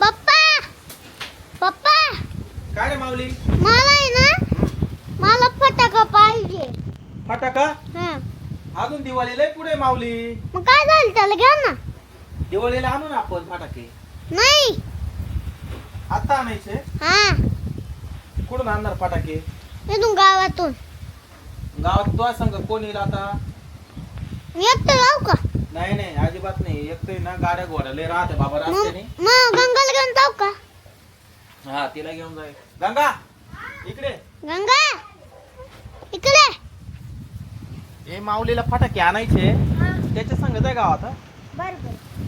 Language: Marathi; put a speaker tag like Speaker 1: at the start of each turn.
Speaker 1: पप्पा! पप्पा!
Speaker 2: काय रे माऊली?
Speaker 1: मला आहे ना मला फटाका पाहिजे.
Speaker 2: फटाका?
Speaker 1: हा.
Speaker 2: अजून दिवाळीला आहे पुढे माऊली.
Speaker 1: मग काय झालं त्याला? घ्या ना.
Speaker 2: दिवाळीला आणू ना आपण फटाके.
Speaker 1: नाही.
Speaker 2: आता आणायचे?
Speaker 1: हा.
Speaker 2: कुठून आणणार फटाके?
Speaker 1: इथून गावातून.
Speaker 2: गावात तो सांग कोण येईल आता?
Speaker 1: एकटं का?
Speaker 2: नाही नाही अजिबात नाही. एकटे ना गाड्या घोड्या लय राहते बाबा
Speaker 1: मग
Speaker 2: रस्त्याने.
Speaker 1: मग गंगाला घेऊन जाऊ का?
Speaker 2: हा तिला घेऊन जाय गंगा इकडे.
Speaker 1: गंगा इकडे.
Speaker 2: ए माऊलीला फटाके आणायचे. त्याच्या संग जाय गावात हा.
Speaker 1: बर बर.